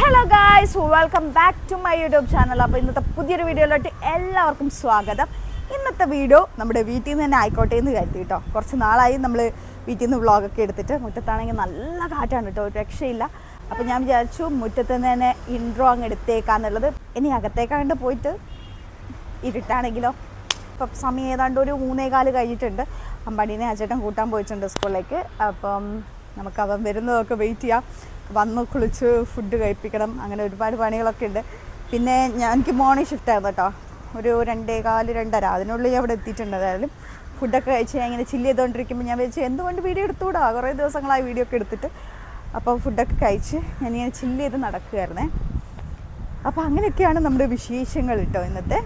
Hello guys welcome back to my YouTube channel അപ്പോൾ ഇന്നത്തെ പുതിയൊരു വീഡിയോയിലോട്ട് എല്ലാവർക്കും സ്വാഗതം. ഇന്നത്തെ വീഡിയോ നമ്മുടെ വീട്ടിൽ നിന്ന് തന്നെ ആയിക്കോട്ടെ എന്ന് കരുതി കേട്ടോ. കുറച്ച് നാളായി നമ്മൾ വീട്ടിൽ നിന്ന് വ്ളോഗൊക്കെ എടുത്തിട്ട്. മുറ്റത്താണെങ്കിൽ നല്ല കാറ്റാണ് കേട്ടോ. ഒരു രക്ഷയില്ല. അപ്പോൾ ഞാൻ വിചാരിച്ചു മുറ്റത്ത് നിന്ന് തന്നെ ഇൻട്രോ അങ്ങ് എടുത്തേക്കാന്നുള്ളത് ഇനി അകത്തേക്കാണ്ട് പോയിട്ട് ഇരുട്ടാണെങ്കിലോ? ഇപ്പം സമയം ഏതാണ്ട് ഒരു മൂന്നേകാൽ കഴിഞ്ഞിട്ടുണ്ട്. അമ്പാടീനെ അച്ചേട്ടൻ കൂട്ടാൻ പോയിട്ടുണ്ട് സ്കൂളിലേക്ക്. അപ്പം നമുക്ക് അവൻ വരുന്നതൊക്കെ വെയിറ്റ് ചെയ്യാം. വന്ന് കുളിച്ച് ഫുഡ് കഴിപ്പിക്കണം അങ്ങനെ ഒരുപാട് പണികളൊക്കെ ഉണ്ട്. പിന്നെ ഞാൻ എനിക്ക് മോർണിംഗ് ഷിഫ്റ്റ് ആയിരുന്നു കേട്ടോ. ഒരു രണ്ടേ കാൽ രണ്ടര അതിനുള്ളിൽ ഇവിടെ എത്തിയിട്ടുണ്ട്. ഏതായാലും ഫുഡൊക്കെ കഴിച്ച് ഞാൻ ഇങ്ങനെ ചില്ല് ചെയ്തുകൊണ്ടിരിക്കുമ്പോൾ ഞാൻ വിചാരിച്ചു എന്തുകൊണ്ട് വീഡിയോ എടുത്തുകൂടാ? കുറേ ദിവസങ്ങളായി വീഡിയോ ഒക്കെ എടുത്തിട്ട്. അപ്പോൾ ഫുഡൊക്കെ കഴിച്ച് ഞാനിങ്ങനെ ചില്ല് ചെയ്ത് നടക്കുകയായിരുന്നേ അപ്പോൾ അങ്ങനെയൊക്കെയാണ് നമ്മുടെ വിശേഷങ്ങൾ കേട്ടോ ഇന്നത്തെ.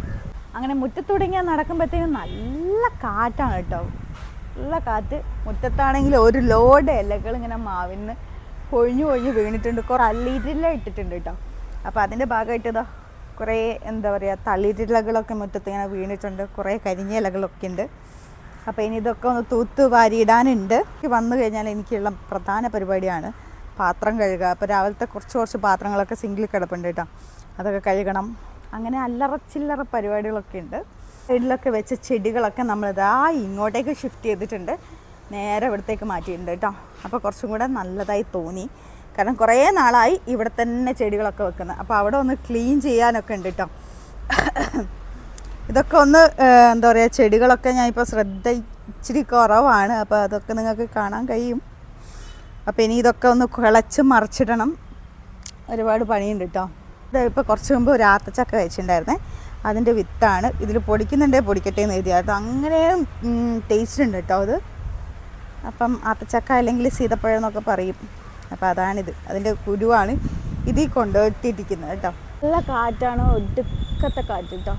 അങ്ങനെ മുറ്റത്തൂടെ ഇങ്ങനെ നടക്കുമ്പോഴത്തേക്കും നല്ല കാറ്റാണ് കേട്ടോ. നല്ല കാറ്റ്. മുറ്റത്താണെങ്കിൽ ഒരു ലോഡ് ഇലകൾ ഇങ്ങനെ മാവിന്ന് പൊഴിഞ്ഞു പൊഴിഞ്ഞ് വീണിട്ടുണ്ട്. കുറേ അല്ലിരില ഇട്ടിട്ടുണ്ട് കേട്ടോ. അപ്പോൾ അതിന്റെ ഭാഗമായിട്ട് ഇതാ കുറേ എന്താ പറയുക തളിരിലകളൊക്കെ മുറ്റത്ത് ഇങ്ങനെ വീണിട്ടുണ്ട്. കുറേ കരിഞ്ഞ ഇലകളൊക്കെ ഉണ്ട്. അപ്പോൾ ഇനി ഇതൊക്കെ ഒന്ന് തൂത്ത് വാരിയിടാനുണ്ട്. വന്നു കഴിഞ്ഞാൽ എനിക്കുള്ള പ്രധാന പരിപാടിയാണ് പാത്രം കഴുകുക. അപ്പോൾ രാവിലത്തെ കുറച്ച് കുറച്ച് പാത്രങ്ങളൊക്കെ സിങ്കിൽ കിടപ്പുണ്ട് കേട്ടോ. അതൊക്കെ കഴുകണം. അങ്ങനെ അല്ലറ ചില്ലറ പരിപാടികളൊക്കെ ഉണ്ട്. സൈഡിലൊക്കെ വെച്ച ചെടികളൊക്കെ നമ്മളിതാ ഇങ്ങോട്ടേക്ക് ഷിഫ്റ്റ് ചെയ്തിട്ടുണ്ട്. നേരെ ഇവിടത്തേക്ക് മാറ്റിയിട്ടുണ്ട് കേട്ടോ. അപ്പോൾ കുറച്ചും കൂടെ നല്ലതായി തോന്നി. കാരണം കുറേ നാളായി ഇവിടെ തന്നെ ചെടികളൊക്കെ വെക്കുന്നത് അപ്പോൾ അവിടെ ഒന്ന് ക്ലീൻ ചെയ്യാനൊക്കെ ഉണ്ട് കേട്ടോ. ഇതൊക്കെ ഒന്ന് എന്താ പറയുക ചെടികളൊക്കെ ഞാൻ ഇപ്പോൾ ശ്രദ്ധ ഇച്ചിരി കുറവാണ്. അപ്പോൾ അതൊക്കെ നിങ്ങൾക്ക് കാണാൻ കഴിയും. അപ്പോൾ ഇനി ഇതൊക്കെ ഒന്ന് കിളച്ച് മറിച്ചിടണം. ഒരുപാട് പണിയുണ്ട് കേട്ടോ. ഇത് ഇപ്പോൾ കുറച്ച് മുമ്പ് ഒരു ആത്തച്ചക്ക വെച്ചിട്ടുണ്ടായിരുന്നേ അതിന്റെ വിത്താണ്. ഇതിൽ പൊടിക്കുന്നുണ്ടേ പൊടിക്കട്ടെ എന്ന് എഴുതിയായിരുന്നു അങ്ങനെ ടേസ്റ്റ് ഉണ്ട് കേട്ടോ അത്. അപ്പം ആത്തച്ചക്ക അല്ലെങ്കിൽ സീതപ്പഴം എന്നൊക്കെ പറയും. അപ്പോൾ അതാണിത്. അതിന്റെ കുരുവാണ് ഇതിൽ കൊണ്ടുപോയിട്ടിരിക്കുന്നത് കേട്ടോ. നല്ല കാറ്റാണ്. ഒടുക്കത്തെ കാറ്റ് കേട്ടോ.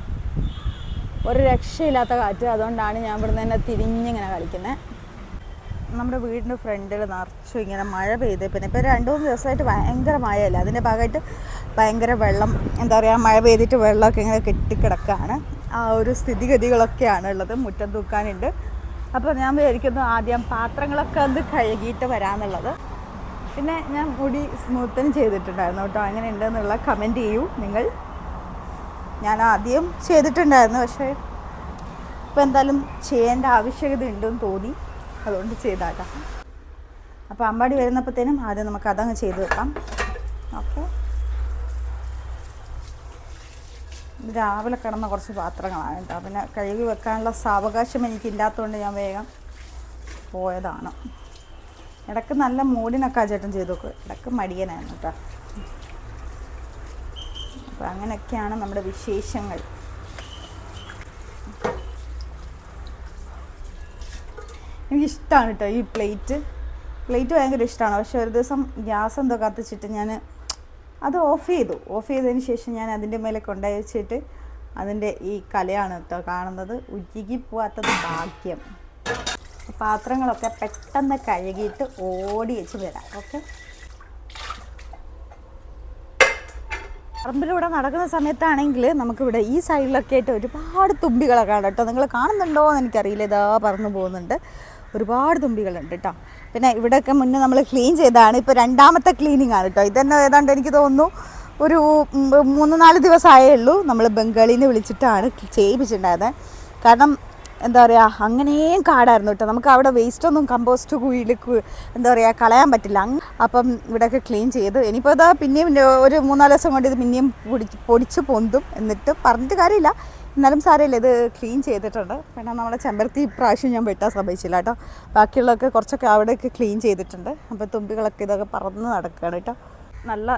ഒരു രക്ഷയില്ലാത്ത കാറ്റ്. അതുകൊണ്ടാണ് ഞാൻ ഇവിടുന്ന് തന്നെ തിരിഞ്ഞിങ്ങനെ കളിക്കുന്നത് നമ്മുടെ വീടിന്റെ ഫ്രണ്ടിൽ നിറച്ചു ഇങ്ങനെ മഴ പെയ്ത്. പിന്നെ ഇപ്പോൾ രണ്ട് മൂന്ന് ദിവസമായിട്ട് ഭയങ്കര മഴയല്ല. അതിന്റെ ഭാഗമായിട്ട് ഭയങ്കര വെള്ളം എന്താ പറയുക മഴ പെയ്തിട്ട് വെള്ളമൊക്കെ ഇങ്ങനെ കെട്ടിക്കിടക്കുകയാണ് ആ ഒരു സ്ഥിതിഗതികളൊക്കെയാണ് ഉള്ളത്. മുറ്റം തൂക്കാനുണ്ട്. അപ്പോൾ ഞാൻ വിചാരിക്കുന്നു ആദ്യം പാത്രങ്ങളൊക്കെ ഒന്ന് കഴുകിയിട്ട് വരാമെന്നുള്ളത്. പിന്നെ ഞാൻ മുടി സ്മൂത്തൻ ചെയ്തിട്ടുണ്ടായിരുന്നു കേട്ടോ. അങ്ങനെ ഉണ്ടെന്നുള്ള കമന്റ് ചെയ്യൂ നിങ്ങൾ. ഞാൻ ആദ്യം ചെയ്തിട്ടുണ്ടായിരുന്നു പക്ഷേ ഇപ്പോൾ എന്തായാലും ചെയ്യേണ്ട ആവശ്യകത ഉണ്ടെന്ന് തോന്നി. അതുകൊണ്ട് ചെയ്താട്ടാ. അപ്പോൾ അമ്പാടി വരുന്നപ്പോഴത്തേനും ആദ്യം നമുക്ക് അതങ്ങ് ചെയ്ത് വെക്കാം. ഓക്കെ ഇത് രാവിലെ കിടന്ന കുറച്ച് പാത്രങ്ങളാണ് കേട്ടോ. പിന്നെ കഴുകി വെക്കാനുള്ള സാവകാശം എനിക്കില്ലാത്തതുകൊണ്ട് ഞാൻ വേഗം പോയതാണ്. ഇടയ്ക്ക് നല്ല മൂടിനൊക്കെ ആ ചേട്ടൻ ചെയ്തു നോക്കും. ഇടയ്ക്ക് മടിയനായിരുന്നു കേട്ടോ. അപ്പോൾ അങ്ങനെയൊക്കെയാണ് നമ്മുടെ വിശേഷങ്ങൾ. എനിക്കിഷ്ടമാണ് കേട്ടോ ഈ പ്ലേറ്റ്. പ്ലേറ്റ് ഭയങ്കര ഇഷ്ടമാണ് പക്ഷെ ഒരു ദിവസം ഗ്യാസ് എന്തോ കത്തിച്ചിട്ട് ഞാൻ അത് ഓഫ് ചെയ്തു. ഓഫ് ചെയ്തതിന് ശേഷം ഞാൻ അതിന്റെ മേലെ കൊണ്ടുപോയി വെച്ചിട്ട് അതിന്റെ ഈ കലയാണ് കേട്ടോ കാണുന്നത്. ഉച്ചയ്ക്ക് പോകാത്തത് ഭാഗ്യം. പാത്രങ്ങളൊക്കെ പെട്ടെന്ന് കഴുകിയിട്ട് ഓടി വെച്ച് വരാം ഓക്കെ? പറമ്പിലൂടെ നടക്കുന്ന സമയത്താണെങ്കിൽ നമുക്കിവിടെ ഈ സൈഡിലൊക്കെ ആയിട്ട് ഒരുപാട് തുമ്പികളൊക്കെ കാണാം കേട്ടോ നിങ്ങൾ കാണുന്നുണ്ടോ എന്ന് എനിക്കറിയില്ല. ഇതാ പറന്നു പോകുന്നുണ്ട്. ഒരുപാട് തുമ്പികളുണ്ട് കേട്ടോ പിന്നെ ഇവിടെയൊക്കെ മുന്നേ നമ്മൾ ക്ലീൻ ചെയ്തതാണ്. ഇപ്പോൾ രണ്ടാമത്തെ ക്ലീനിങ് ആണ് കേട്ടോ ഇതെന്നെ ഏതാണ്ട് എനിക്ക് തോന്നുന്നു ഒരു മൂന്ന് നാല് ദിവസമായേ ഉള്ളൂ നമ്മൾ ബംഗാളിൽ നിന്ന് വിളിച്ചിട്ടാണ് ചെയ്യിപ്പിച്ചിട്ടുണ്ടായത് കാരണം എന്താ പറയുക അങ്ങനെയും കാടായിരുന്നു കേട്ടോ നമുക്ക് അവിടെ വേസ്റ്റ് ഒന്നും കമ്പോസ്റ്റ് കുഴിയിൽ എന്താ പറയുക കളയാൻ പറ്റില്ല. അപ്പം ഇവിടെയൊക്കെ ക്ലീൻ ചെയ്ത്. ഇനിയിപ്പോൾ ഇതാ പിന്നെയും ഒരു മൂന്നാൽ ദിവസം കൊണ്ട് ഇത് പിന്നെയും പൊടിച്ച് പൊടിച്ച് പൊന്തും. എന്നിട്ട് പറഞ്ഞിട്ട് കാര്യമില്ല. എന്നാലും സാരമില്ല ഇത് ക്ലീൻ ചെയ്തിട്ടുണ്ട്. പിന്നെ നമ്മുടെ ചെമ്പരത്തി ഇപ്രാവശ്യം ഞാൻ വെട്ടാൻ ശ്രമിച്ചില്ല കേട്ടോ. ബാക്കിയുള്ളതൊക്കെ കുറച്ചൊക്കെ അവിടെയൊക്കെ ക്ലീൻ ചെയ്തിട്ടുണ്ട്. അപ്പോൾ തുമ്പികളൊക്കെ ഇതൊക്കെ പറന്ന് നടക്കുകയാണ് കേട്ടോ. നല്ല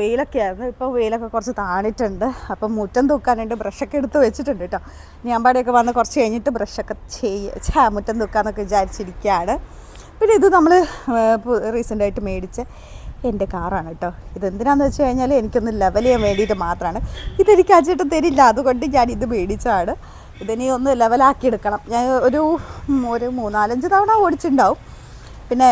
വെയിലൊക്കെ ആയിരുന്നു. ഇപ്പോൾ വെയിലൊക്കെ കുറച്ച് താണിട്ടുണ്ട്. അപ്പം മുറ്റം തൂക്കാനായിട്ട് ബ്രഷൊക്കെ എടുത്ത് വെച്ചിട്ടുണ്ട് കേട്ടോ. ഞാൻ പാടെയൊക്കെ വന്ന് കുറച്ച് കഴിഞ്ഞിട്ട് ബ്രഷൊക്കെ ചെയ്യ മുറ്റം തൂക്കാന്നൊക്കെ വിചാരിച്ചിരിക്കുകയാണ് പിന്നെ ഇത് നമ്മൾ റീസെന്റായിട്ട് മേടിച്ച എന്റെ കാറാണ് കേട്ടോ. ഇതെന്തിനാന്ന് വെച്ച് കഴിഞ്ഞാൽ എനിക്കൊന്ന് ലെവൽ ചെയ്യാൻ വേണ്ടിയിട്ട് മാത്രമാണ് ഇതെനിക്ക് അജിട്ട് തരില്ല. അതുകൊണ്ട് ഞാൻ ഇത് മേടിച്ചാണ് ഇതിനി ഒന്ന് ലെവലാക്കി എടുക്കണം. ഞാൻ ഒരു ഒരു മൂന്നാലഞ്ച് തവണ ഓടിച്ചിട്ടുണ്ടാവും പിന്നെ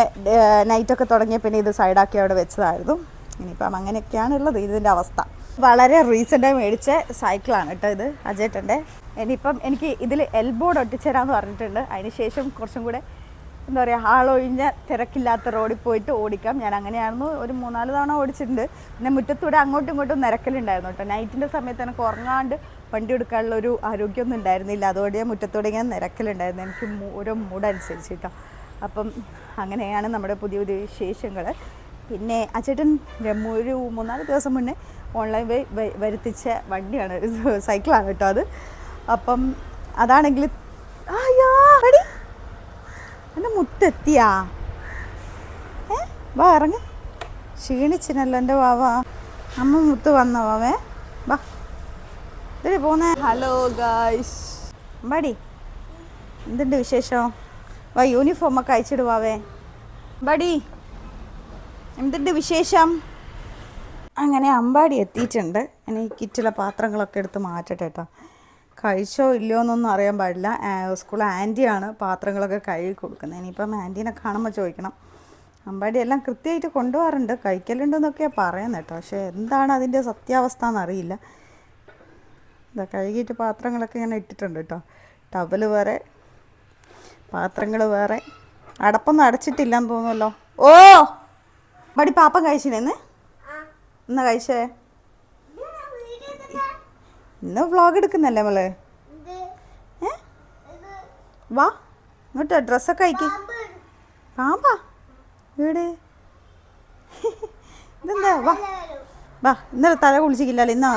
നൈറ്റൊക്കെ തുടങ്ങിയ പിന്നെ ഇത് സൈഡാക്കി അവിടെ വെച്ചതായിരുന്നു. ഇനിയിപ്പം അങ്ങനെയൊക്കെയാണ് ഉള്ളത് ഇതിന്റെ അവസ്ഥ. വളരെ റീസെന്റായി മേടിച്ച സൈക്കിളാണ് കേട്ടോ ഇത് അജേട്ടന്റെ ഇനിയിപ്പം എനിക്ക് ഇതിൽ എൽബോർഡ് ഒട്ടിച്ചേരാന്ന് പറഞ്ഞിട്ടുണ്ട്. അതിന് ശേഷം കുറച്ചും കൂടെ എന്താ പറയുക ആളൊഴിഞ്ഞ തിരക്കില്ലാത്ത റോഡിൽ പോയിട്ട് ഓടിക്കാം. ഞാൻ അങ്ങനെയായിരുന്നു ഒരു മൂന്നാൽ തവണ ഓടിച്ചിട്ടുണ്ട്. പിന്നെ മുറ്റത്തൂടെ അങ്ങോട്ടും ഇങ്ങോട്ടും നിരക്കലുണ്ടായിരുന്നു കേട്ടോ. നൈറ്റിന്റെ സമയത്ത് എനിക്ക് ഉറങ്ങാണ്ട് വണ്ടി എടുക്കാനുള്ള ഒരു ആരോഗ്യമൊന്നും ഉണ്ടായിരുന്നില്ല. അതുകൊണ്ട് ഞാൻ മുറ്റത്തൂടെ ഇങ്ങനെ നിരക്കലുണ്ടായിരുന്നു. എനിക്ക് ഓരോ മൂഡനുസരിച്ച് കേട്ടോ. അപ്പം അങ്ങനെയാണ് നമ്മുടെ പുതിയ പുതിയ വിശേഷങ്ങൾ പിന്നെ അച്ചേട്ടൻ ഒരു മൂന്നാൽ ദിവസം മുന്നേ ഓൺലൈൻ വഴി വരുത്തിച്ച വണ്ടിയാണ്. സൈക്കിളാണ് കേട്ടോ അത്. അപ്പം അതാണെങ്കിൽ അയ്യാ എടി എന്റെ മുത്തെത്തിയാ? ഏ? വാ ഇറങ്ങ. ക്ഷീണിച്ചിനല്ലോ എന്റെ വാവ. അമ്മ മുത്ത് വന്നോ വാവേ? വാ. ഇതിൽ പോന്നേ. ഹലോ ഗായ്സ് അമ്പാടി എന്തുണ്ട് വിശേഷം? വാ യൂണിഫോം ഒക്കെ അയച്ചിട് വാവേ. അമ്പാടി എന്തുണ്ട് വിശേഷം? അങ്ങനെ അമ്പാടി എത്തിയിട്ടുണ്ട്. ഇനി കിറ്റിലെ പാത്രങ്ങളൊക്കെ എടുത്ത് മാറ്റട്ടെ കേട്ടോ കഴിച്ചോ ഇല്ലയോ എന്നൊന്നും അറിയാൻ പാടില്ല. സ്കൂൾ ആന്റിയാണ് പാത്രങ്ങളൊക്കെ കഴുകി കൊടുക്കുന്നത്. ഇനിയിപ്പം ആന്റീനെ കാണുമ്പോൾ ചോദിക്കണം. അമ്പാടി എല്ലാം കൃത്യമായിട്ട് കൊണ്ടുപോകാറുണ്ട്. കഴിക്കലുണ്ടെന്നൊക്കെയാണ് പറയുന്നത് കേട്ടോ. പക്ഷേ എന്താണ് അതിന്റെ സത്യാവസ്ഥ എന്നറിയില്ല ഇതാ കഴുകിയിട്ട് പാത്രങ്ങളൊക്കെ ഇങ്ങനെ ഇട്ടിട്ടുണ്ട് കേട്ടോ. ടവൽ വേറെ പാത്രങ്ങൾ വേറെ. അടപ്പൊന്നും അടച്ചിട്ടില്ലെന്ന് തോന്നുമല്ലോ ഓ! മടി പാപ്പം കഴിച്ചിനെന്ന് എന്നാ കഴിച്ചേ? ഇന്ന് വ്ളോഗ് എടുക്കുന്നല്ലേ നമ്മൾ ഏ? വാ എന്നിട്ട് ഡ്രസ്സൊക്കെ അയക്കി. പാമ്പാ? വീട്? ഇതെന്താ? വാ. വാ ഇന്നലെ തല കുളിച്ചിട്ടില്ലല്ലോ ഇന്നാ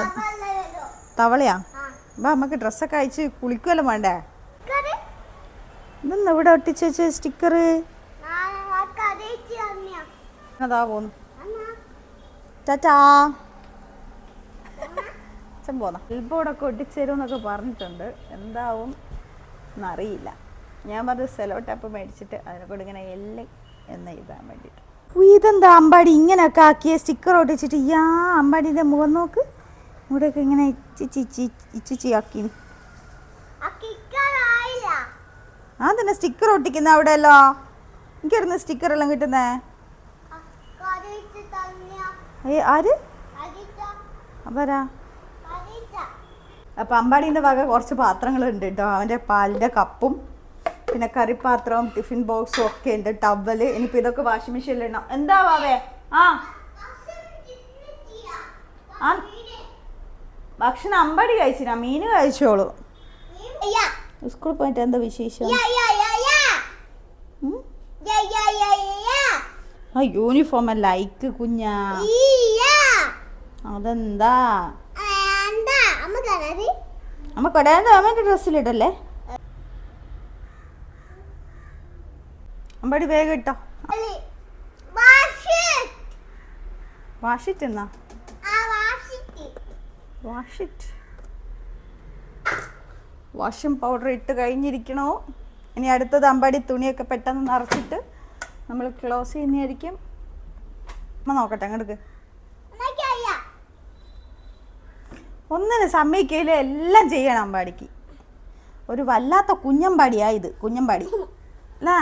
തവളയാ? വാ നമുക്ക് ഡ്രസ്സൊക്കെ അയച്ച് കുളിക്കുമല്ലോ വേണ്ടേ ഇതെന്താ ഇവിടെ ഒട്ടിച്ച് വെച്ച സ്റ്റിക്കർ അതാ പോന്നു. ടാറ്റാ. അച്ഛൻ പോന്ന. ബിൽബോർഡൊക്കെ ഒട്ടിച്ചേരും എന്നൊക്കെ പറഞ്ഞിട്ടുണ്ട്. എന്താവും എന്നറിയില്ല. ഞാൻ പറഞ്ഞ സെലോ ടാപ്പ് മേടിച്ചിട്ട് അതിനെ കൂടെ ഇങ്ങനെ എല്ല് എന്ന് എഴുതാൻ വേണ്ടിയിട്ട് ഇതെന്താ അമ്പാടി? ഇങ്ങനെയൊക്കെ ആക്കിയ? സ്റ്റിക്കർ ഒട്ടിച്ചിട്ട് യാ അമ്പാടിന്റെ മുഖം നോക്ക്. ഇവിടെയൊക്കെ ഇങ്ങനെ ഇച്ചിച്ചി ഇച്ചിച്ചി ആക്കി ആ തന്നെ സ്റ്റിക്കർ ഒട്ടിക്കുന്ന അവിടെയല്ലോ. എനിക്കിടുന്ന സ്റ്റിക്കർ എല്ലാം കിട്ടുന്നേ? ഏ ആര്? അവരാ അപ്പം അമ്പാടീന്റെ വക കുറച്ച് പാത്രങ്ങളുണ്ട് കേട്ടോ അവന്റെ പാലിന്റെ കപ്പും പിന്നെ കറിപ്പാത്രവും ടിഫിൻ ബോക്സും ഒക്കെ ഉണ്ട്. ടവൽ ഇനിയിപ്പോൾ ഇതൊക്കെ വാഷിംഗ് മെഷീനിൽ ഇടണം. എന്താ വാവേ? ആ. ആ. ഭക്ഷണം അമ്പാടി കഴിച്ചില്ല മീന് കഴിച്ചോളൂ. സ്കൂളിൽ പോയിട്ട് എന്താ വിശേഷം? ആ യൂണിഫോം ലൈക്ക് കുഞ്ഞാ. അതെന്താ? അമ്മ കൊടയാണ്ട് അമ്മേന്റെ ഡ്രസ്സിലിടല്ലേ അമ്പാടി വേഗം ഇട്ടോ? വാഷിറ്റ് എന്നാ? വാഷിറ്റ് വാഷിംഗ് പൗഡർ ഇട്ട് കഴിഞ്ഞിരിക്കണോ? ഇനി അടുത്തത് അമ്പാടി തുണിയൊക്കെ പെട്ടെന്ന് നിറച്ചിട്ട് നമ്മൾ ക്ലോസ് ചെയ്യുന്നതായിരിക്കും. അമ്മ നോക്കട്ടെ അങ്ങോട്ട് ഒന്നിന് സമ്മതിക്കയില്ല എല്ലാം ചെയ്യണം അമ്പാടിക്ക്. ഒരു വല്ലാത്ത കുഞ്ഞമ്പാടിയാ ഇത് കുഞ്ഞമ്പാടി. എന്നാ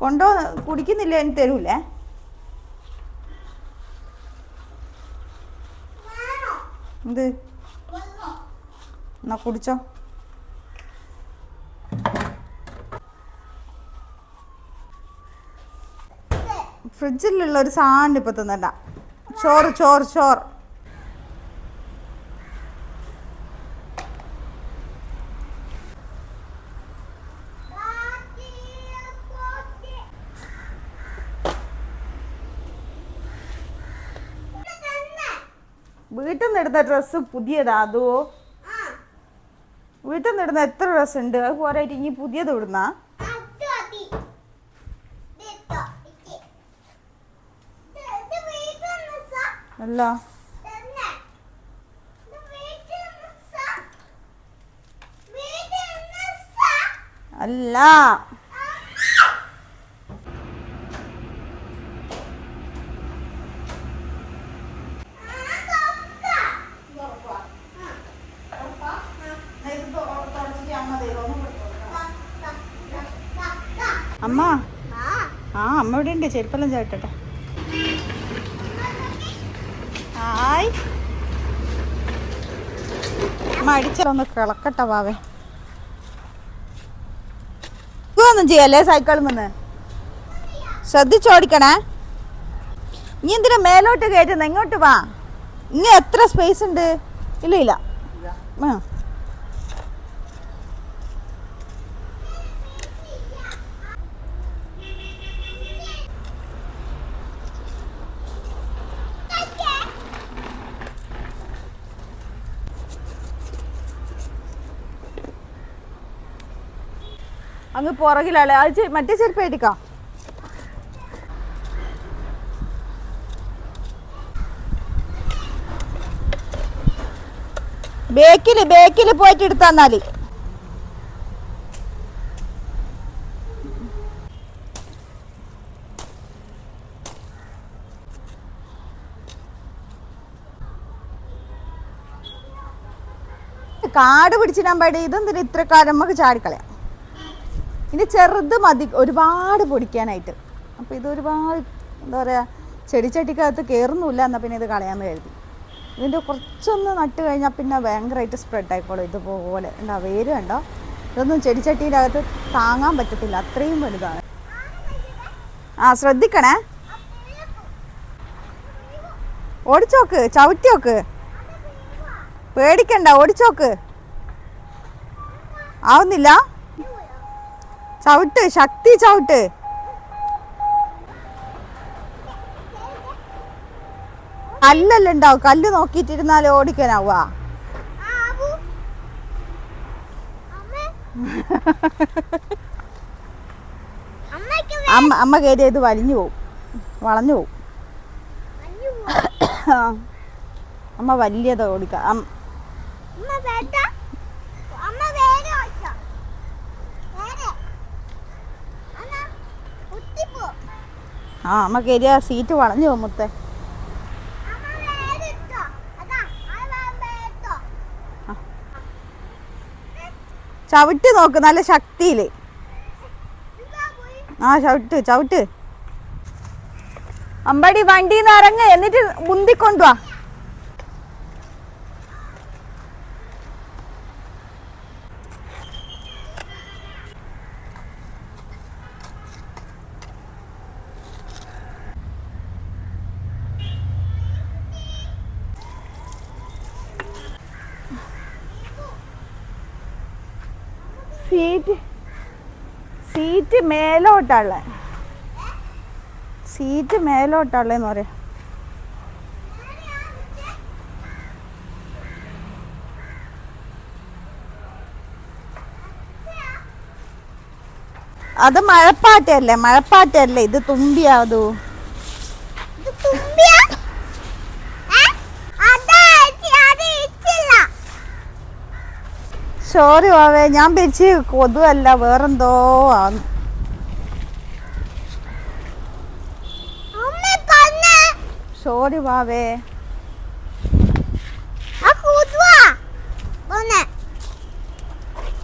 കൊണ്ടോ കുടിക്കുന്നില്ല? എനിക്ക് തരൂലേ? എന്ത്? എന്നാ കുടിച്ചോ. ഫ്രിഡ്ജിലുള്ള ഒരു സാധനം ഇപ്പൊ തിന്നണ്ട. ചോറ് ചോറ് ചോറ് വീട്ടിൽ നിന്ന് ഇടുന്ന ഡ്രസ്സ് പുതിയതാ അതോ? വീട്ടിൽ നിന്ന് ഇടുന്ന എത്ര ഡ്രസ്സ് ഉണ്ട്? അത് പോരായിട്ട് ഇനി പുതിയത് ഇടുന്ന? അല്ല. അല്ല. ഉണ്ട് ചെരുപ്പെല്ലാം ചവിട്ടട്ടെ. ആയ്. മടിച്ചൊന്ന് കിളക്കട്ടെ വാവേ. ഒന്നും ചെയ്യല്ലേ സൈക്കിളിൽ നിന്ന്? ശ്രദ്ധിച്ചോടിക്കണേ നീ എന്തിനാ മേലോട്ട് കയറ്റുന്ന? ഇങ്ങോട്ട് വാ. ഇങ്ങനെ എത്ര സ്പേസ് ഉണ്ട്? ഇല്ല ഇല്ല. ആ. അങ്ങ് പുറകിലാളെ. അത് മറ്റേ ചെരുപ്പ് എടുക്കാം ബേക്കിൽ ബേക്കിൽ പോയിട്ട് എടുത്താന്നാൽ കാട് പിടിച്ചിടാൻ പാടി ഇതെന്തിനാ ഇത്ര കാലം നമുക്ക് ചാടിക്കളയാം? ഇനി ചെറുത് മതി ഒരുപാട് പൊടിക്കാനായിട്ട്. അപ്പോൾ ഇത് ഒരുപാട് എന്താ പറയുക ചെടിച്ചട്ടിക്കകത്ത് കയറുന്നില്ല എന്നാൽ പിന്നെ ഇത് കളയാമെന്ന് കരുതി. ഇതിന്റെ കുറച്ചൊന്ന് നട്ട് കഴിഞ്ഞാൽ പിന്നെ ഭയങ്കരമായിട്ട് സ്പ്രെഡ് ആയിക്കോളും ഇതുപോലെ എന്താ വേര് കണ്ടോ? ഇതൊന്നും ചെടിച്ചട്ടീന്റെ അകത്ത് താങ്ങാൻ പറ്റത്തില്ല അത്രയും വലുതാണ്. ആ ശ്രദ്ധിക്കണേ. ഓടിച്ചോക്ക് ചവിട്ടിയോക്ക്. പേടിക്കണ്ട ഓടിച്ചോക്ക്. ആവുന്നില്ല? ചവിട്ട് ശക്തി ചവിട്ട്. കല്ലല്ല ഉണ്ടാവും. കല്ല് നോക്കിയിട്ടിരുന്നാലേ ഓടിക്കാനാവുക. അമ്മ അമ്മ കയറിയ ഇത് വലിഞ്ഞു പോവും. വളഞ്ഞു പോവും. അമ്മ വലിയത് ഓടിക്കാം. ആ അമ്മ കയറിയ സീറ്റ് വളഞ്ഞു പോകും ചവിട്ടി നോക്ക് നല്ല ശക്തിയിൽ. ആ ചവിട്ട് ചവിട്ട്. അമ്പടി വണ്ടിന്ന് ഇറങ്ങ് എന്നിട്ട് മുന്തിക്കൊണ്ടുവാ. സീറ്റ് സീറ്റ് മേലോട്ടുള്ള സീറ്റ് മേലോട്ടുള്ളതെന്ന് പറയാം. അത് മഴപ്പാറ്റയല്ലേ മഴപ്പാറ്റയല്ലേ ഇത് തുമ്പിയാതു സോറി വാവേ. ഞാൻ പിരിച്ച് കൊതുവല്ല വേറെന്തോ ആന്ന്. സോറി വാവേ.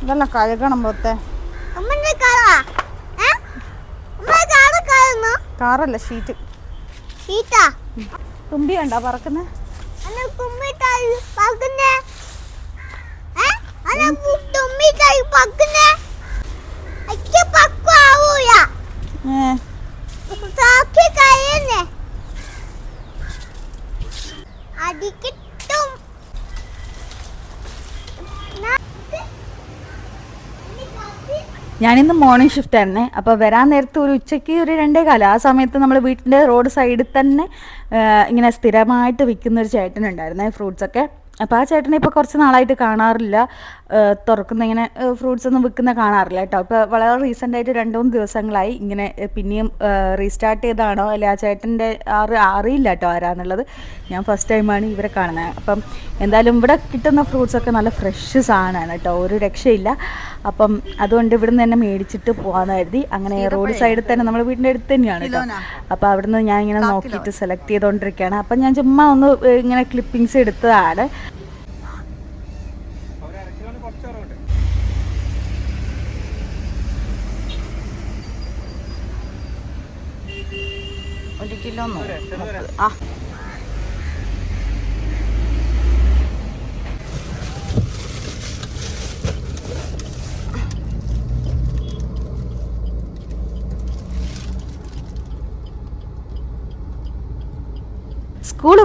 ഇതെല്ലാം കഴുകണം പോത്തെ. കാറല്ല ഷീറ്റ്. തുമ്പി കണ്ടാ പറക്കുന്നേ? ഏ അടിക്കിട്ടും ഞാനിന്ന് മോർണിംഗ് ഷിഫ്റ്റ് ആയിരുന്നേ. അപ്പോൾ വരാൻ നേരത്ത് ഒരു ഉച്ചയ്ക്ക് ഒരു രണ്ടേ കാലം. ആ സമയത്ത് നമ്മൾ വീട്ടിന്റെ റോഡ് സൈഡിൽ തന്നെ ഇങ്ങനെ സ്ഥിരമായിട്ട് വിൽക്കുന്ന ഒരു ഫ്രൂട്ട്സ് ഫ്രൂട്ട്സൊക്കെ അപ്പോൾ ആ ചേട്ടനെ ഇപ്പോൾ കുറച്ച് നാളായിട്ട് കാണാറില്ല. തുറക്കുന്ന ഇങ്ങനെ ഫ്രൂട്ട്സ് ഒന്നും വിൽക്കുന്ന കാണാറില്ല കേട്ടോ. ഇപ്പോൾ വളരെ റീസെന്റ് ആയിട്ട് രണ്ട് മൂന്ന് ദിവസങ്ങളായി ഇങ്ങനെ പിന്നെയും റീസ്റ്റാർട്ട് ചെയ്താണോ അല്ലെ ആ ചേട്ടന്റെ ആറ് അറിയില്ല കേട്ടോ ആരാന്നുള്ളത്. ഞാൻ ഫസ്റ്റ് ടൈമാണ് ഇവരെ കാണുന്നത്. അപ്പം എന്തായാലും ഇവിടെ കിട്ടുന്ന ഫ്രൂട്ട്സ് ഒക്കെ നല്ല ഫ്രഷ് സാധനമാണ് കേട്ടോ. ഒരു രക്ഷയില്ല. അപ്പം അതുകൊണ്ട് ഇവിടുന്ന് തന്നെ മേടിച്ചിട്ട് പോകാമെന്ന് കരുതി. അങ്ങനെ റോഡ് സൈഡിൽ തന്നെ നമ്മുടെ വീടിന്റെ അടുത്ത് തന്നെയാണ് കേട്ടോ. അപ്പോൾ അവിടുന്ന് ഞാൻ ഇങ്ങനെ നോക്കിയിട്ട് സെലക്ട് ചെയ്തുകൊണ്ടിരിക്കുകയാണ് അപ്പം ഞാൻ ചുമ്മാ ഒന്ന് ഇങ്ങനെ ക്ലിപ്പിങ്സ് എടുത്തതാണ്. ഒരു കിലോ ആ.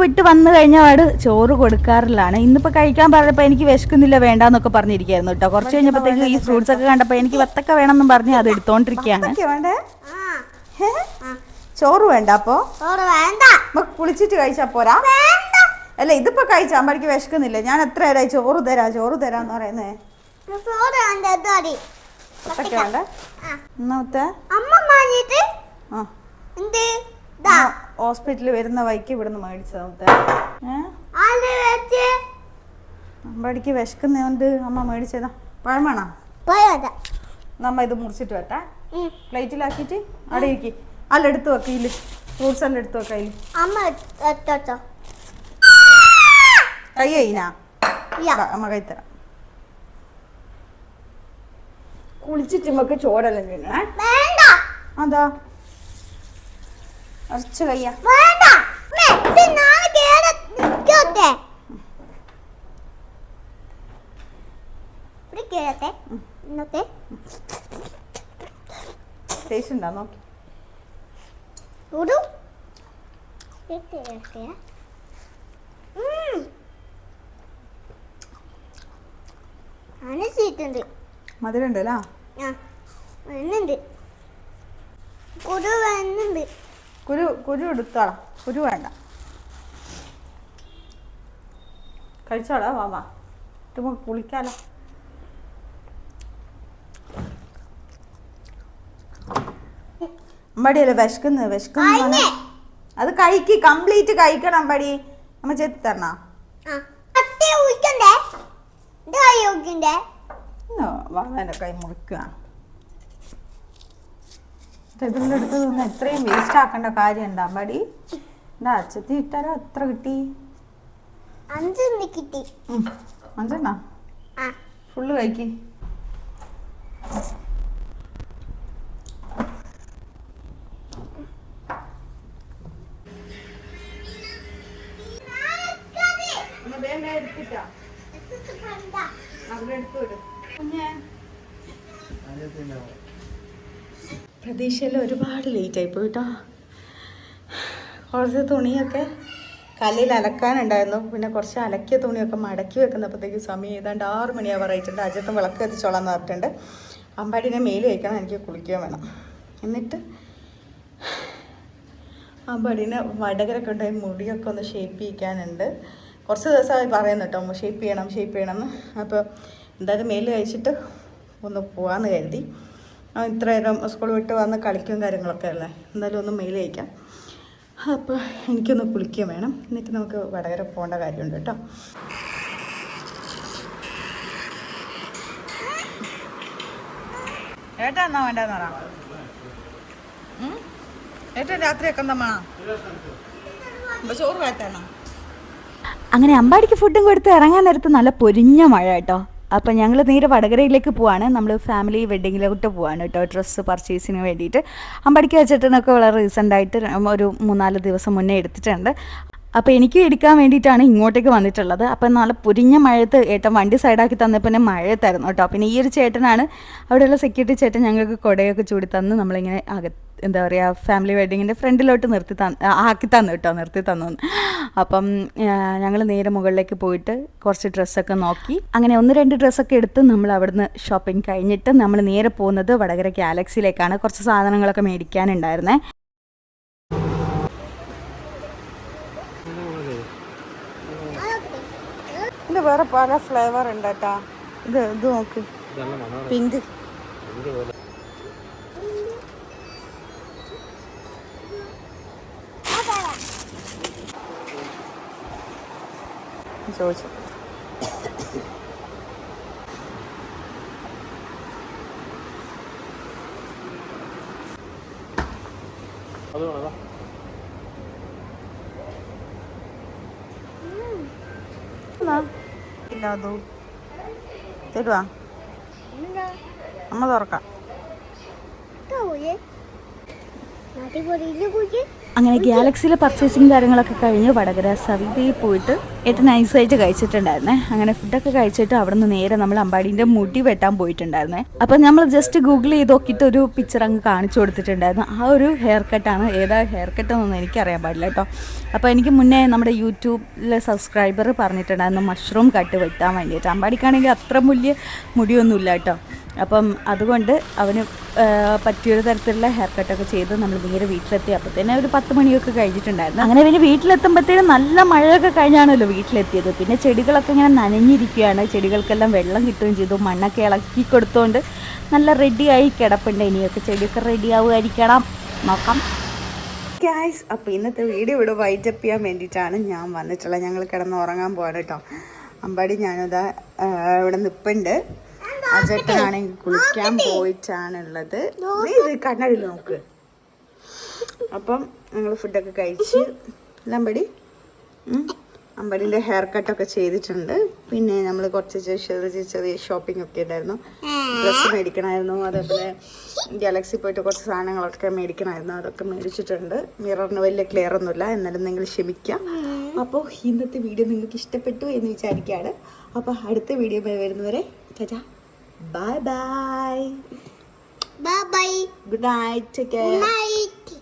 വിട്ട് വന്നു കഴിഞ്ഞ പാട് ചോറ് കൊടുക്കാറില്ലാണ് ഇന്നിപ്പോ കഴിക്കാൻ പറഞ്ഞപ്പോ എനിക്ക് വിശക്കുന്നില്ല വേണ്ടെന്നൊക്കെ പറഞ്ഞിരിക്കായിരുന്നു കേട്ടോ. കുറച്ച് കഴിഞ്ഞപ്പോഴത്തേക്ക് ഈ ഫ്രൂട്ട്സ് ഒക്കെ കണ്ടപ്പോ എനിക്ക് വത്തക്ക വേണമെന്നും പറഞ്ഞ് അത് എടുത്തോണ്ടിരിക്കുകയാണ്? ചോറ് വേണ്ട അപ്പോ? കുളിച്ചിട്ട് കഴിച്ചാ പോരാ? അല്ല ഇതിപ്പോ കഴിച്ചാ അമ്മടിക്ക് വിശക്കുന്നില്ല. ഞാൻ എത്ര നേരമായി ചോറ് തരാ ചോറ് തരാന്ന് പറയുന്നേ. വേണ്ട അമ്മ ആ. ദാ ഹോസ്പിറ്റലിൽ വരുന്ന വൈക്ക് ഇവിടുന്ന് ആൽ വെച്ച്. അമ്പടിക്ക് വിശക്കുന്നതുകൊണ്ട് അമ്മ മേടിച്ചതാ. പഴം വേണോ? നമ്മ ഇത് മുറിച്ചിട്ട് വരട്ടെ പ്ലേറ്റിലാക്കിട്ട് പ്ലേറ്റിലാക്കിയിട്ട് അവിടെ ഇരിക്കി. അല്ല എടുത്ത് വെക്ക ഇതിൽ. ഫ്രൂട്ട്സ് എല്ലാം എടുത്ത് വെക്ക ഇതിൽ കൈ കഴിഞ്ഞാ? അമ്മ കൈ തരാം. കുളിച്ചിട്ട് നമുക്ക് ചോറെല്ലാം തിന്നണേ അതാ അരച്ച കയ്യാ വേണ്ട അമ്മേ, ഇത് നാളെ കേറി നിൽക്കട്ടെ ഇവിടെ കേറട്ടെ. ഇന്നത്തെ. ടേസ്റ്റ് ഉണ്ടാ? നോക്കി. മധുരം വരുന്നുണ്ട് വരുന്നുണ്ട് കുരു കുരു എടുത്തോളാം. കുരു വേണ്ട. കഴിച്ചോളാം വാ വാ. ഇത് കുളിക്കാലോ അമ്പടിയല്ലേ വിശക്കുന്നത് വിശക്കുന്നു കഴിഞ്ഞേ. അത് കഴിക്ക് കംപ്ലീറ്റ് കഴിക്കണം അമ്പടി. നമ്മ ചെത്തി തരണ? കൈ ഒഴിക്കണ്ടേ അടുത്ത് നിന്ന് എത്രയും വേസ്റ്റ് ആക്കേണ്ട കാര്യം എന്താ? മടി എന്താ അച്ചത്തി ഇട്ടാലോ എത്ര കിട്ടി? അഞ്ച് ഇന്ന് കിട്ടി. അഞ്ചെണ്ണ? ഫുള്ള് കഴിക്ക്. പ്രതീക്ഷയിൽ ഒരുപാട് ലേറ്റ് ആയി പോയിട്ടോ കുറച്ച് തുണിയൊക്കെ കല്ലിൽ അലക്കാനുണ്ടായിരുന്നു. പിന്നെ കുറച്ച് അലക്കിയ തുണിയൊക്കെ മടക്കി വെക്കുന്നപ്പോഴത്തേക്ക് സമയം ഏതാണ്ട് ആറ് മണിയാവാറായിട്ടുണ്ട് അജത്തും വിളക്ക് എത്തിച്ചോളാം എന്ന് പറഞ്ഞിട്ടുണ്ട്. അമ്പാടിനെ മേൽ കഴിക്കണം എനിക്ക് കുളിക്കുകയും വേണം. എന്നിട്ട് അമ്പാടിനെ വടകര കൊണ്ടുപോയി മുടിയൊക്കെ ഒന്ന് ഷേപ്പ് ചെയ്യിക്കാനുണ്ട്. കുറച്ച് ദിവസമായി പറയുന്നു കേട്ടോ ഷേപ്പ് ചെയ്യണം ഷേപ്പ് ചെയ്യണം എന്ന്. അപ്പോൾ എന്തായാലും മേൽ കഴിച്ചിട്ട് ഒന്ന് പോകാമെന്ന് കരുതി. ഇത്ര നേരം സ്കൂൾ വിട്ട് വന്ന് കളിക്കും കാര്യങ്ങളൊക്കെ അല്ലേ? എന്തായാലും ഒന്ന് മെയിൽ അയക്കാം. അപ്പോൾ എനിക്കൊന്ന് കുളിക്കുകയും വേണം. എന്നിട്ട് നമുക്ക് വടകര പോകേണ്ട കാര്യമുണ്ട് കേട്ടോ. ഏട്ടാ എന്നാ വേണ്ടെന്ന് പറ. ഏട്ടാ രാത്രിയൊക്കെ എന്താ വേണം ചോറ് വേട്ടാണോ അങ്ങനെ അമ്പാടിക്ക് ഫുഡും കൊടുത്ത് ഇറങ്ങാൻ നേരത്ത് നല്ല പൊരിഞ്ഞ മഴ കേട്ടോ. അപ്പം ഞങ്ങൾ നേരെ വടകരയിലേക്ക് പോവാണ്. നമ്മൾ ഫാമിലി വെഡ്ഡിങ്ങിലോട്ട് പോവാണ് കേട്ടോ ഡ്രസ്സ് പർച്ചേസിന് വേണ്ടിയിട്ട് അമ്പടിക്ക് വെച്ചിട്ടൊക്കെ വളരെ റീസെന്റ് ആയിട്ട് ഒരു മൂന്നാൽ ദിവസം മുന്നേ എടുത്തിട്ടുണ്ട്. അപ്പോൾ എനിക്ക് എടുക്കാൻ വേണ്ടിയിട്ടാണ് ഇങ്ങോട്ടേക്ക് വന്നിട്ടുള്ളത്. അപ്പം നല്ല പുരിഞ്ഞ മഴയത്ത് ഏട്ടൻ വണ്ടി സൈഡാക്കി തന്നപ്പോൾ പിന്നെ മഴയത്തായിരുന്നു കേട്ടോ പിന്നെ ഈ ഒരു ചേട്ടനാണ് അവിടെയുള്ള സെക്യൂരിറ്റി ചേട്ടൻ ഞങ്ങൾക്ക് കുടയൊക്കെ ചൂടി തന്ന് നമ്മളിങ്ങനെ അകത്ത് എന്താ പറയുക ഫാമിലി വെഡിങ്ങിന്റെ ഫ്രണ്ടിലോട്ട് നിർത്തി തന്ന് ആക്കി തന്നു കേട്ടോ നിർത്തി തന്നു. അപ്പം ഞങ്ങൾ നേരെ മുകളിലേക്ക് പോയിട്ട് കുറച്ച് ഡ്രസ്സൊക്കെ നോക്കി. അങ്ങനെ ഒന്ന് രണ്ട് ഡ്രസ്സൊക്കെ എടുത്ത് നമ്മൾ അവിടുന്ന് ഷോപ്പിംഗ് കഴിഞ്ഞിട്ട് നമ്മൾ നേരെ പോകുന്നത് വടകര ഗാലക്സിയിലേക്കാണ്. കുറച്ച് സാധനങ്ങളൊക്കെ മേടിക്കാനുണ്ടായിരുന്നേ. ഇത് വേറെ പല ഫ്ലേവർ ഉണ്ട് കേട്ടോ ഇത് ഇത് നോക്ക്. പിങ്ക് ചോദിച്ചു അത് വേണോ ഇല്ല അതോ തരുവാ അമ്മ തുറക്കാം പോയി കുഞ്ഞ് അങ്ങനെ ഗാലക്സിയിലെ പർച്ചേസിങ് കാര്യങ്ങളൊക്കെ കഴിഞ്ഞ് വടകര സവിതയിൽ പോയിട്ട് ഏറ്റവും നൈസായിട്ട് കഴിച്ചിട്ടുണ്ടായിരുന്നേ. അങ്ങനെ ഫുഡൊക്കെ കഴിച്ചിട്ട് അവിടെ നിന്ന് നേരെ നമ്മൾ അമ്പാടീന്റെ മുടി വെട്ടാൻ പോയിട്ടുണ്ടായിരുന്നേ. അപ്പം നമ്മൾ ജസ്റ്റ് ഗൂഗിൾ ചെയ്ത് നോക്കിയിട്ട് ഒരു പിക്ചർ അങ്ങ് കാണിച്ചു കൊടുത്തിട്ടുണ്ടായിരുന്നു. ആ ഒരു ഹെയർ കട്ടാണ് ഏതാ ഹെയർ കട്ട് കട്ടെന്നൊന്നും എനിക്കറിയാൻ പാടില്ല കേട്ടോ. അപ്പോൾ എനിക്ക് മുന്നേ നമ്മുടെ യൂട്യൂബിലെ സബ്സ്ക്രൈബർ പറഞ്ഞിട്ടുണ്ടായിരുന്നു മഷ്റൂം കട്ട് വെട്ടാൻ വേണ്ടിയിട്ട്. അമ്പാടിക്കാണെങ്കിൽ അത്ര വലിയ മുടിയൊന്നുമില്ല കേട്ടോ. അപ്പം അതുകൊണ്ട് അവന് പറ്റിയൊരു തരത്തിലുള്ള ഹെയർ കട്ടൊക്കെ ചെയ്ത് നമ്മൾ നേരെ വീട്ടിലെത്തി. അപ്പോൾ തന്നെ ഒരു പത്ത് മണിയൊക്കെ കഴിഞ്ഞിട്ടുണ്ടായിരുന്നു. അങ്ങനെ പിന്നെ വീട്ടിലെത്തുമ്പോഴത്തേനും നല്ല മഴയൊക്കെ കഴിഞ്ഞാണല്ലോ വീട്ടിലെത്തിയത്. പിന്നെ ചെടികളൊക്കെ ഇങ്ങനെ നനഞ്ഞിരിക്കുകയാണ്. ചെടികൾക്കെല്ലാം വെള്ളം കിട്ടുകയും ചെയ്തു. മണ്ണൊക്കെ ഇളക്കി കൊടുത്തുകൊണ്ട് നല്ല റെഡിയായി കിടപ്പുണ്ട്. ഇനിയൊക്കെ ചെടിയൊക്കെ റെഡി ആവുമായിരിക്കണം. നോക്കാം. ക്യാഷ് അപ്പോൾ ഇന്നത്തെ വീഡിയോ ഇവിടെ വൈറ്റപ്പ് ചെയ്യാൻ വേണ്ടിയിട്ടാണ് ഞാൻ വന്നിട്ടുള്ളത്. ഞങ്ങൾ കിടന്ന് ഉറങ്ങാൻ പോവാണ് കേട്ടോ. അമ്പാടി ഞാനിതാ ഇവിടെ നിൽപ്പുണ്ട് അജട്ടനാണെങ്കിൽ കുളിക്കാൻ പോയിട്ടാണുള്ളത്. നീ ഇത് കണ്ണടി നോക്ക്. അപ്പം ഞങ്ങൾ ഫുഡൊക്കെ കഴിച്ച് അമ്പടി അമ്പടിന്റെ ഹെയർ കട്ടൊക്കെ ചെയ്തിട്ടുണ്ട്. പിന്നെ നമ്മൾ കുറച്ച് ചെറിയ ചെറിയ ഷോപ്പിംഗ് ഒക്കെ ഉണ്ടായിരുന്നു. ഡ്രസ്സ് മേടിക്കണമായിരുന്നു. അതേപോലെ ഗാലക്സി പോയിട്ട് കുറച്ച് സാധനങ്ങളൊക്കെ മേടിക്കണമായിരുന്നു. അതൊക്കെ മേടിച്ചിട്ടുണ്ട്. മിററിന് വലിയ ക്ലിയർ ഒന്നുമില്ല. എന്നാലും നിങ്ങൾ ക്ഷമിക്കാം. അപ്പോൾ ഇന്നത്തെ വീഡിയോ നിങ്ങൾക്ക് ഇഷ്ടപ്പെട്ടു എന്ന് വിചാരിക്കുകയാണ്. അപ്പോൾ അടുത്ത വീഡിയോ വരുന്നവരെ ചേച്ചാ Bye bye. Bye bye. Good night. Take care. Good night.